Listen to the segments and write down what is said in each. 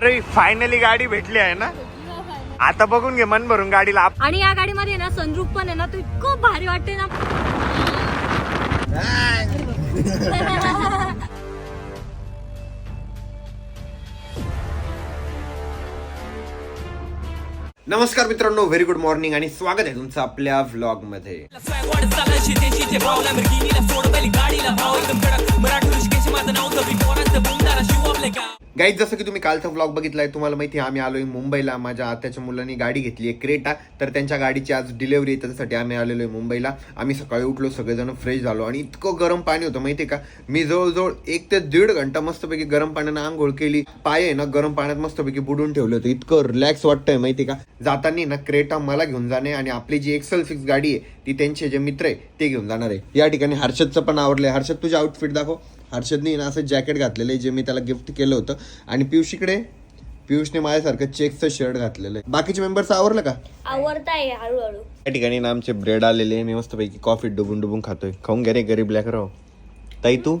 अरे फायनली गाडी भेटली आहे ना? आता बघून घे मन भरून गाडीला. आणि या गाडीमध्ये ना सनरूप पण आहे ना तो इतकं भारी वाटते ना. नमस्कार मित्रांनो व्हेरी गुड मॉर्निंग आणि स्वागत आहे तुमचं आपल्या व्लॉगमध्ये गाईज जसं की तुम्ही कालचा व्लॉग आहे तुम्हाला माहिती आहे आम्ही आलोय मुंबईला. माझ्या आत्याच्या मुलांनी गाडी घेतली आहे क्रेटा. तर त्यांच्या गाडीची आज डिलेवरी आहे त्याच्यासाठी आम्ही आलेलो आहे मुंबईला. आम्ही सकाळी उठलो सगळेजण फ्रेश झालो. आणि इतकं गरम पाणी होतं माहिती आहे का? मी जवळजवळ एक ते दीड घंटा मस्तपैकी गरम पाण्यानं आंघोळ केली. पाय आहे ना गरम पाण्यात मस्तपैकी बुडून ठेवलं होतं. इतकं रिलॅक्स वाटतंय माहिती आहे का? जाताना ना क्रेटा मला घेऊन जाणे आणि आपली जी एक्सेल सिक्स गाडी आहे ती त्यांचे जे मित्र आहे ते घेऊन जाणार आहे. या ठिकाणी हर्षदचं पण आवडलंय हर्षद तुझे आउटफिट दाखव. हर्षदने ना असं जॅकेट घातलेलं आहे जे मी त्याला गिफ्ट केलं होतं. आणि पियुष इकडे पियुषने माझ्यासारखं चेकचं शर्ट घातलेलं आहे. बाकीचे मेंबर्स आवरलं का? आवडताय हळूहळू. या ठिकाणी ना आमचे ब्रेड आलेले आहे. मी मस्तपैकी कॉफी डुबून डुबून खातोय. खाऊन घे रे गरीब ब्लॅक राव ताई तू?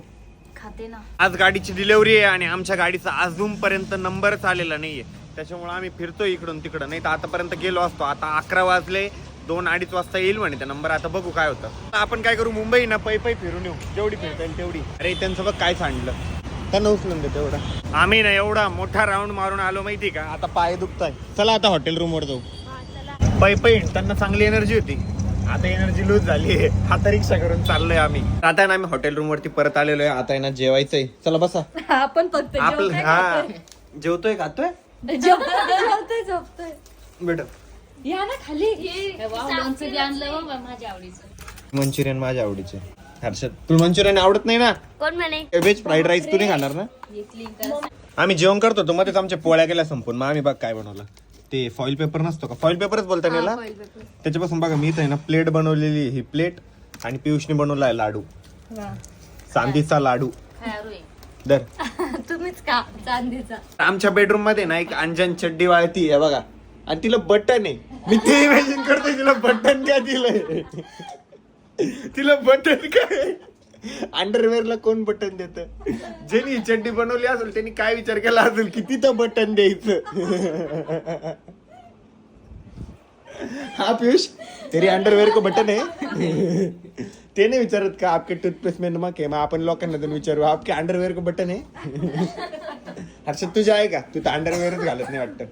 खाते ना. आज गाडीची डिलेवरी आहे आणि आमच्या गाडीचा अजूनपर्यंत नंबरच आलेला नाहीये. त्याच्यामुळे आम्ही फिरतोय इकडून तिकडं. नाही तर आतापर्यंत गेलो असतो. आता अकरा वाजले. दोन अडीच वाजता येईल म्हणे त्या नंबर आता बघू काय होतं. आपण काय करू मुंबई ना पै पै फिरून येऊ. जेवढी फिरता येईल तेवढी. अरे त्यांचं बघ काय सांडलं त्यांना उचलून दे तेवढा आम्ही ना एवढा मोठा राऊंड मारून आलो माहिती का? आता पाय दुखताय. चला आता हॉटेल रूम वर जाऊ. पै पै त्यांना चांगली एनर्जी होती. आता एनर्जी लूज झाली आहे. आता रिक्षा करून चाललोय आम्ही. आता ना आम्ही हॉटेल रूम वरती परत आलेलो आहे. आता ना जेवायचंय. चला बसा. आपण फक्त आपलं हा. जेवतोय खातोय जेवतोय, झोपतोय बेटा या ना खाली. लोणचं बी आणलं बाबा माझ्या आवडीचं. मंचुरियन माझ्या आवडीचे. हर्षद तुला मंचुरियन आवडत नाही ना? कोण म्हणे? व्हेज फ्राईड राईस तू नाही खाणार ना? घेतली का आम्ही जेवण करतो तो मध्येच आमच्या पोळ्या गेल्या संपून. मग आम्ही बघ काय बनवलं. ते फॉईल पेपर नसतो का? फॉईल पेपरच बोलता याला? त्याच्यापासून बघा मी इथं आहे ना प्लेट बनवलेली आहे. ही प्लेट आणि पियुषने बनवला आहे लाडू चांदीचा लाडू. दर. तुम्हीच का चांदीचा. आमच्या बेडरूममध्ये ना एक अंजन चड्डी वाळती आहे बघा. आणि तिला बटन आहे. मी ते इमॅजिन करतोय तिला बटन काय दिलंय? तिला बटन काय अंडरवेअरला कोण बटन देत? ज्यांनी ही चड्डी बनवली असेल त्यांनी काय विचार केला असेल की तिथं बटन द्यायचं? हा पियुष तेरी अंडरवेअर को बटन आहे ते नाही विचारत का आपके टूथपेस्ट में नमक है? मग आपण लोकांना जाऊन विचारू आपके अंडरवेअर को बटन आहे हर्षद तुझे आहे का? तू तर अंडरवेअरच घालत नाही वाटतं.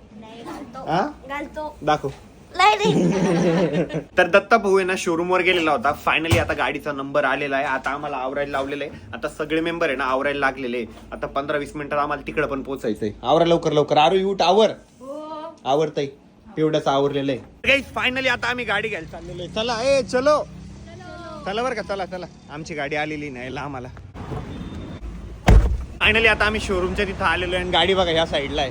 हा? घालतो. दाखव. तर दत्ता भाऊ आहे ना शोरूम वर गेलेला होता. फायनली आता गाडीचा नंबर आलेला आहे. आता आम्हाला आवरायला लावलेला आहे. आता सगळे मेंबर आहे ना आवरायला लागलेले आहे. आता पंधरा वीस मिनिटात आम्हाला तिकडे पण पोहोचायचंय. आवरा लवकर लवकर. आरू युट आवर. आवरताय तेवढंच आवरलेलं आहे. फायनली आता आम्ही गाडी घ्यायला चाललेलो आहे. चला ए चलो. चला बरं का चला चला. आमची गाडी आलेली नाही ला आम्हाला फायनली आता आम्ही शोरूमच्या तिथं आलेलो आहे आणि गाडी बघा ह्या साईडला आहे.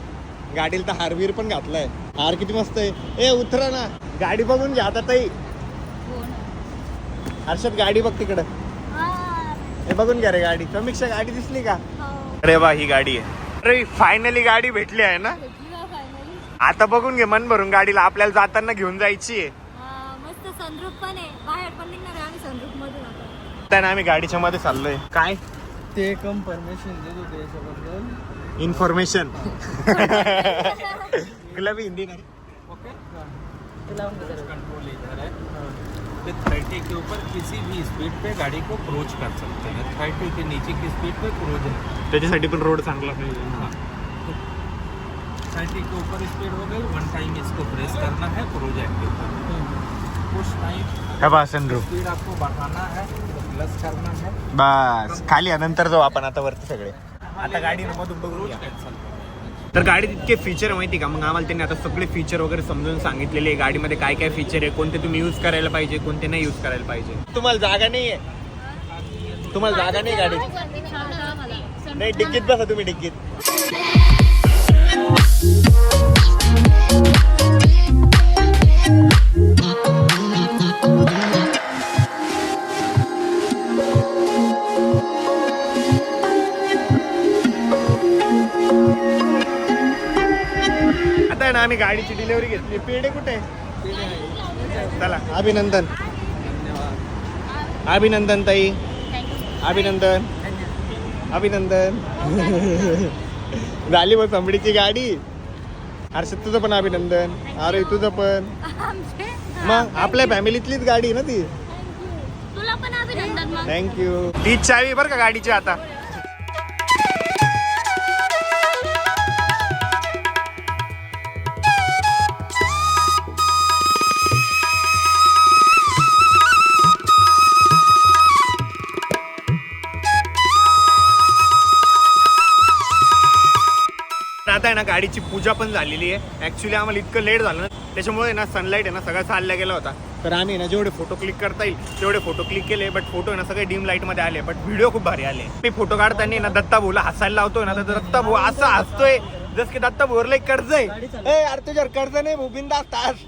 गाडीला तर हारवीर पण घातलाय. हार किती मस्त आहे. ए उतरा ना. गाडी बघून घ्या आता ताई. हर्षद गाडी बघ तिकडं. हे बघून घ्या रे गाडी. समीक्षा गाडी दिसली का? अरे वा ही गाडी आहे. अरे फायनली गाडी भेटली आहे ना? आता बघून घे मन भरून गाडीला. आपल्याला जाताना घेऊन जायची आहे. मस्त सनरूप पण आहे. बाहेर पण निघणार आहे आम्ही सनरूप मधून आता. त्याने आम्ही गाडीच्या मध्ये चाललोय. काय? ते कन्फर्मेशन देत होते याच्याबद्दल. इन्फॉर्मेशन तुला बी हिंदी नाही कंट्रोल इधर है तो थर्टी के ऊपर किसी भी स्पीड पे गाड़ी को क्रोच कर सकते हैं. थर्टी के नीचे की स्पीड पे क्रोज है त्याच्यासाठी पण रोड चांगला पाहिजे. थर्टी के ऊपर स्पीड हो गई वन टाइम इसको प्रेस करना है एक्टिव करना है कुछ टाइम हा स्पीड आपको बढ़ाना है तो प्लस करना है। बस खाली आहे, नंतर जाऊ आपण आता वरती सगळे. आता गाडी मधून बघू. तर गाडीत इतके फीचर माहिती का? मग आम्हाला त्यांनी आता सगळे फीचर वगैरे समजून सांगितलेले आहे. गाडीमध्ये काय काय फीचर आहे? कोणते तुम्ही यूज करायला पाहिजे कोणते नाही यूज करायला पाहिजे? तुम्हाला जागा नाही आहे तुम्हाला जागा नाही गाडीत. नाही डिक्कीत बसा तुम्ही डिक्कीत आता ना आम्ही गाडीची डिलिव्हरी घेतली. पेढे कुठे आहे? चला अभिनंदन. अभिनंदन ताई. अभिनंदन. अभिनंदन. झाली बस अंबडीची गाडी. हर्षद तुझं पण अभिनंदन. अरे तुझं पण. आमचे? मग आपल्या फॅमिलीतलीच गाडी आहे ना ती? तुला पण अभिनंदन मग. थँक्यू तीच चावी बरं का गाडीची आता? आहे ना गाडीची पूजा पण झालेली आहे. ऍक्च्युली आम्हाला इतकं लेट झालं ना त्याच्यामुळे ना सनलाईट आहे ना सगळा चालला गेला होता. तर आम्ही ना जेवढे फोटो क्लिक करता येईल तेवढे फोटो क्लिक केले बट फोटो ना सगळे डीम लाइटमध्ये आले बट व्हिडिओ खूप भारी आले. मी फोटो काढताना ना दत्ता भाऊला हसायला लावतोय ना तर दत्ता भाऊ असं हसतोय जस की दत्ता भाऊला एक कर्ज आहे. अरे तुझ्यावर कर्ज नाही भूबिंदा तास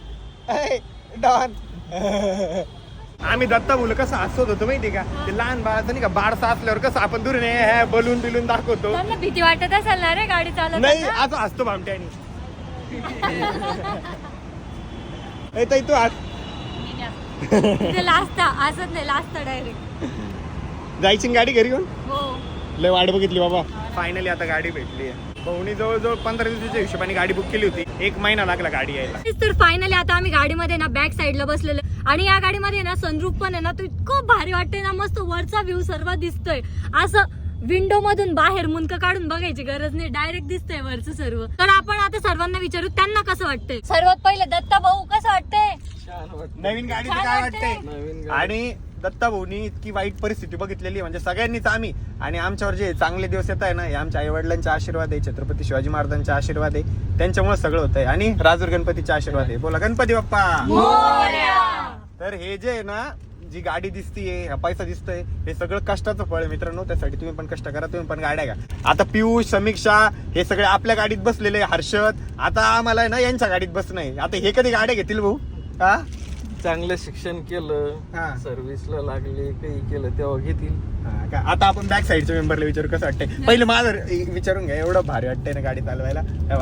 डॉन. आम्ही दत्ता भाऊला कसं हसवत होतो माहिती का? ते लहान बाळाचं नाही का बारसा असल्यावर कसं आपण दुरून बलून बिलून दाखवतो. त्यांना भीती वाटत असेल ना रे गाडी नाही असं हसतो भामट्यानी. ए ताई तू ते लास्ट असत नाही लास्ट डायरेक्ट जायची ना गाडी घरी घेऊन हो. लय वाट बघितली बाबा. फायनली आता गाडी भेटली आहे. भाऊनी जवळजवळ पंधरा दिवसाच्या हिशोबाने गाडी बुक केली होती. एक महिना लागला गाडी यायला. तर फायनली आता आम्ही गाडीमध्ये ना बॅक साईडला बसलेलो. आणि या गाडीमध्ये ना सनरूफ पण आहे ना तो इतकं भारी वाटतंय ना मस्त वरचा व्ह्यू सर्व दिसतोय. असं विंडो मधून बाहेर मुंक काढून बघायची गरज नाही डायरेक्ट दिसतंय वरचं सर्व. तर आपण आता सर्वांना विचारू त्यांना कसं वाटतंय? सर्वात पहिले दत्ता भाऊ कसं वाटतंय? नवीन गाडीचं छान काय वाटतंय. वाटतंय? आणि दत्ता भाऊनी इतकी वाईट परिस्थिती बघितलेली म्हणजे सगळ्यांनीच आम्ही आणि आमच्यावर जे चांगले दिवस येत आहे ना हे आमच्या आई वडिलांचा आशीर्वाद आहे छत्रपती शिवाजी महाराजांचा आशीर्वाद आहे. त्यांच्यामुळे सगळं होत आहे आणि राजूर गणपतीचा आशीर्वाद आहे. बोला गणपती बाप्पा! तर हे जे आहे ना जी गाडी दिसतीये हा पैसा दिसतोय हे सगळं कष्टाचं फळ आहे मित्रांनो. त्यासाठी तुम्ही पण कष्ट करा तुम्ही पण गाड्या घ्या. आता पियुष समीक्षा हे सगळे आपल्या गाडीत बसलेले हर्षद. आता आम्हाला आहे ना यांच्या गाडीत बसणं आहे. आता हे कधी गाड्या घेतील भाऊ? हा? चांगलं शिक्षण हा. केलं सर्व्हिसला लागले काही केलं तेव्हा घेतील. हा का? आता आपण बॅक साईडच्या मेंबरला विचारू कसं वाटतंय? पहिले माझं विचारून घ्या एवढं भारी वाटतंय ना गाडी चालवायला. हे.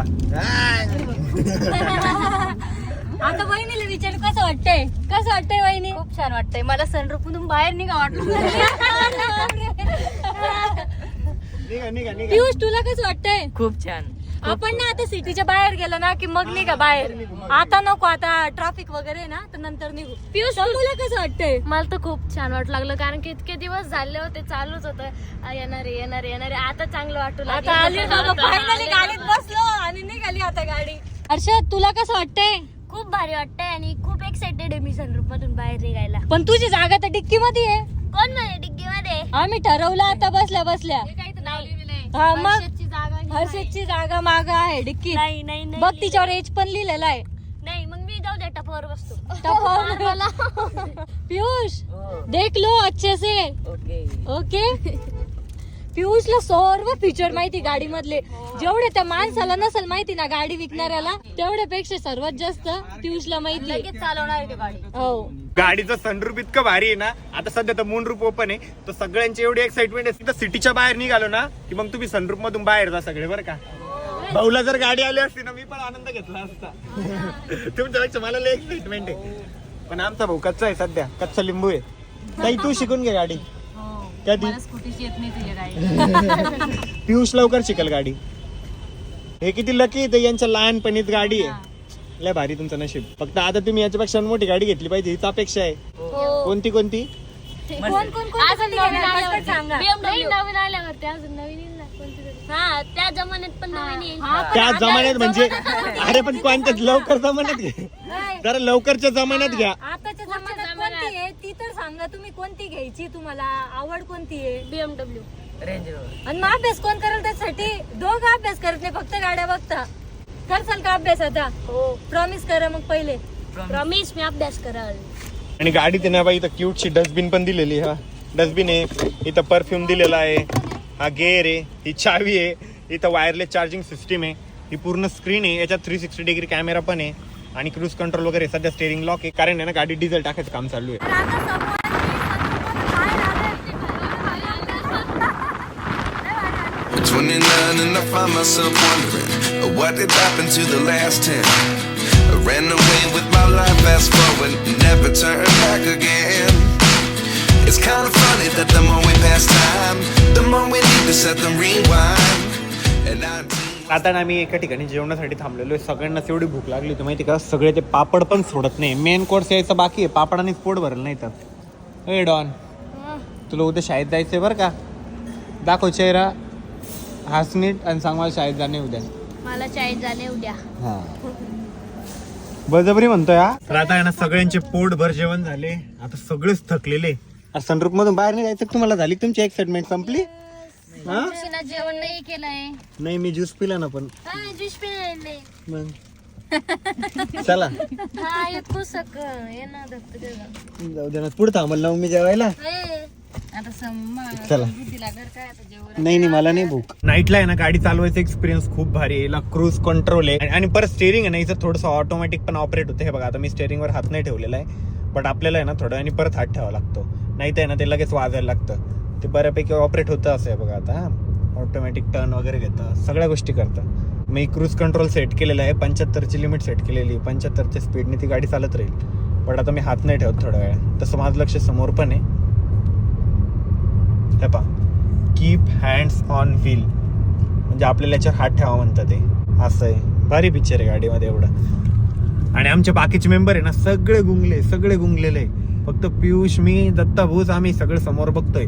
आता वहिनीला विचारू कसं वाटतंय? कसं वाटतंय वहिनी? खूप छान वाटतंय. मला सनरूफमधून बाहेर निघा वाटलं. निघा निघा निघा. पियुष तुला कसं वाटतंय? खूप छान. आपण ना आता सिटीच्या बाहेर गेलो ना की मग निघा बाहेर. आता नको आता ट्रॅफिक वगैरे ना तर नंतर निघू. पियुष तुला कसं वाटतंय? मला तर खूप छान वाटू लागलं कारण की इतके दिवस झाले होते चालूच होतं. येणार येणार येणार. आता चांगलं वाटू आता आली फायनली गाडीत बसलो आणि निघाली आता गाडी. हर्षद तुला कसं वाटतंय? खूप भारी वाटतंय आणि खूप एक्साइटेड आहे मी सनरूफ मधून बाहेर निघायला. पण तुझी जागा तर डिक्की मध्ये आहे. कोण म्हणे डिग्गी मध्ये आम्ही ठरवलं आता बसल्या बसल्या. हा मग? हर्षदची जागा माग आहे डिक्की नाही नाही नाही बघ तिच्यावर एज पण लिहिलेलं आहे. नाही मग मी जाऊ द्या टपावर बसतो. टपावर. पियुष देख लो अच्छे से ओके? पियुषला सर्व फीचर माहिती गाडी मधले जेवढे त्या माणसाला नसेल माहिती ना गाडी विकणाऱ्याला तेवढ्यापेक्षा सर्वात जास्त पियुषला माहिती लगेच चालवणार हो. गाडीचं सनरूप इतकं भारी आहे ना आता सध्या तर मून रूप ओपन आहे तर सगळ्यांची एवढी एक्साइटमेंट आहे तिथं सिटीच्या बाहेर निघालो ना की मग तुम्ही सनरूप मधून बाहेर जा सगळे बरं का? भाऊला जर गाडी आली असती ना मी पण आनंद घेतला असता. तुमच्यापेक्षा मला लय एक्साइटमेंट आहे. पण आमचा भाऊ कच्चा आहे सध्या कच्चा लिंबू आहे. ताई तू शिकून घे गाडी. कधी स्कूटीची येत नाही तुझ्या गाडी पियुष लवकर शिकल गाडी. हे किती लकी ते यांच्या लहानपणीच गाडी आहे. लय भारी तुमचं नशीब. फक्त आता तुम्ही याच्यापेक्षा मोठी गाडी घेतली पाहिजे हीच अपेक्षा आहे. कोणती कोणती? कोण कोण कोण अजून नवीन आल्यावर सांगा? नाही नवीन आल्यावरती. अजून नवीन येईल ना कोणती तरी. हा त्या जमान्यात पण नवीन येईल. त्या जमान्यात म्हणजे अरे पण कोणत्या लवकर जमान्यात घे. जरा लवकरच्या जमान्यात घ्या. आताच्या जमान्यात कोणती आहे ती तर सांगा तुम्ही कोणती घ्यायची तुम्हाला? आवड कोणती आहे? बीएमडब्ल्यू आणि मग अभ्यास कोण करेल त्यासाठी? दोघं अभ्यास करत नाही फक्त गाड्या बघता. करसाल का अभ्यास आता? हो. प्रॉमिस करा मग पहिले. प्रॉमिस मी अभ्यास कराल. आणि गाडीत आहे ना बाई इथं क्यूटची डस्टबिन पण दिलेली आहे, हा. डस्टबिन आहे. इथं परफ्यूम दिलेला आहे. हा गेअर आहे. ही चावी आहे. इथं वायरलेस चार्जिंग सिस्टीम आहे. ही पूर्ण स्क्रीन आहे. याच्यात थ्री सिक्स्टी डिग्री कॅमेरा पण आहे. आणि क्रूज कंट्रोल वगैरे सध्या स्टेरिंग लॉक आहे. कारण आहे ना गाडी डिझेल टाकायचं काम चालू आहे. 29 and I find myself wondering uh, what did happen to the last 10. I ran away with my life, fast forward, never turn back again. It's kind of funny that the more we pass time, the more we need to set the rewind. And 19 आता ना आम्ही एका ठिकाणी जेवणासाठी थांबलेलो आहे सगळ्यांनाच एवढी भूक लागली होती माहिती का सगळे ते पापड पण सोडत नाही मेन कोर्स यायचं बाकी आहे पापडानेच पोट भरलं नाही तर ए डॉन तुला उद्या शाळेत जायचंय बरं का दाखव चेहरा हास नीट आणि सांग मला शाळेत जाणे उद्या. मला शाळेत जाणे उद्या. हा. बळजबरी म्हणतोय हा. तर आता आहे ना सगळ्यांचे पोटभर जेवण झाले. आता सगळेच थकलेले. सनरूप मधून बाहेर नाही जायचं का तुम्हाला? झाली का तुमची एक्साइटमेंट संपली? हा? शिना जेवण नाही केलंय. नाही मी ज्यूस पिला ना पण. हा ज्यूस पिले मग? चला. हा येतो सक ये ना दत्त देवा. जाऊ दे ना पुढे थांबल ना मी जेवायला. ए, चला. बुद्धीला घर काय आता जेवण? नाही नाही मला नाही भूक. नाईटला आहे ना गाडी चालवायचा एक्सपिरियन्स खूप भारी आहे. क्रूज कंट्रोल आहे. आणि परत स्टेअरिंग आहे ना इथं थोडंसं ऑटोमॅटिक पण ऑपरेट होतं. हे बघा आता मी स्टेअरिंगवर हात नाही ठेवलेला आहे. बट आपल्याला आहे ना थोडं आणि परत हात ठेवावा लागतो. नाही तर आहे ना ते लगेच वाजायला लागतं. ते बऱ्यापैकी ऑपरेट होतं असं आहे बघा आता ऑटोमॅटिक टर्न वगैरे घेतं. सगळ्या गोष्टी करतं. मी क्रूज कंट्रोल सेट केलेलं आहे. पंच्याहत्तरची लिमिट सेट केलेली आहे. पंच्याहत्तरच्या स्पीडने ती गाडी चालत राहील. बट आता मी हात नाही ठेवत थोड्या वेळ. तसं माझं लक्ष समोर पण आहे. हे पहा. कीप हँड्स ऑन व्हील म्हणजे आपल्याला याच्यावर हात ठेवा म्हणतं ते. असं आहे. भारी पिक्चर आहे गाडीमध्ये एवढं. आणि आमचे बाकीचे मेंबर आहे ना सगळे गुंगले सगळे गुंगलेले फक्त पियुष मी दत्ता भूज आम्ही सगळे समोर बघतोय.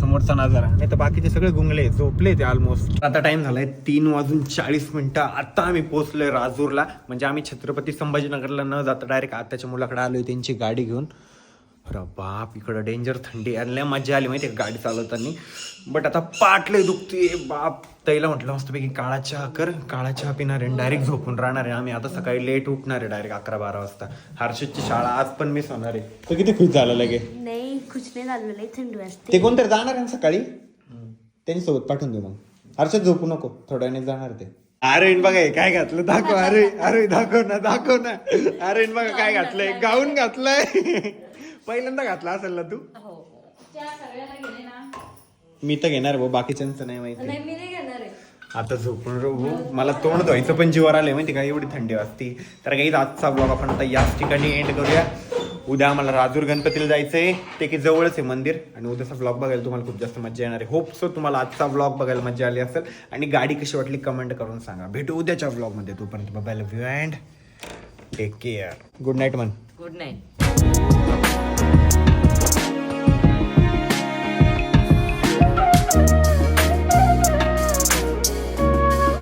समोरचा नजारा. नाही तर बाकीचे सगळे गुंगले झोपले ते ऑलमोस्ट आता टाइम झालाय तीन वाजून चाळीस मिनिटं. आता आम्ही पोहोचलोय राजूरला. म्हणजे आम्ही छत्रपती संभाजीनगरला न जाता डायरेक्ट आताच्या मुलाकडे आलोय त्यांची गाडी घेऊन. अरे बाप इकडं डेंजर थंडी. आणि लय मजा आली माहिती गाडी चालवताना? बट आता पाटले दुखते बाप. ताईला म्हटलं मस्तपैकी काळा चहा कर. काळा चहा पिणार आहे डायरेक्ट झोपून राहणार आहे. आम्ही आता सकाळी लेट उठणार आहे डायरेक्ट अकरा बारा वाजता. हर्षदची शाळा आज पण मिस होणार आहे. तो किती खुश झाला लगे? नाही खुश नाही झालं. लई थंडी वाजते. ते कोणतरी जाणार आहे ना सकाळी? त्यांच्यासोबत पाठवून देऊ मग. हर्षद झोपू नको. थोड्या वेळाने जाणार ते. अरे बघा काय घातलं? दाखव अरे अरे दाखव ना दाखव ना. अरे बघा काय घातलंय. गाऊन घातलंय. पहिल्यांदा घातला असेल ना तू? मी तर घेणार भाऊ बाकीच्यांचं नाही माहिती. नाही मी नाही घेणार आहे. आता झोपून राहू. मला तोंड धुवायचं पण जीवर आलंय माहिती का? एवढी थंडी वाजती. तर काही आजचा ब्लॉग आपण आता याच ठिकाणी एंड करूया. उद्या आम्हाला राजूर गणपतीला जायचंय. ते की जवळच आहे मंदिर. आणि उद्याचा ब्लॉग बघायला तुम्हाला खूप जास्त मजा येणार आहे. होप सो तुम्हाला आजचा ब्लॉग बघायला मजा आली असेल. आणि गाडी कशी वाटली कमेंट करून सांगा. भेटू उद्याच्या ब्लॉगमध्ये तोपर्यंत bye love you and take care good night मन गुड नाईट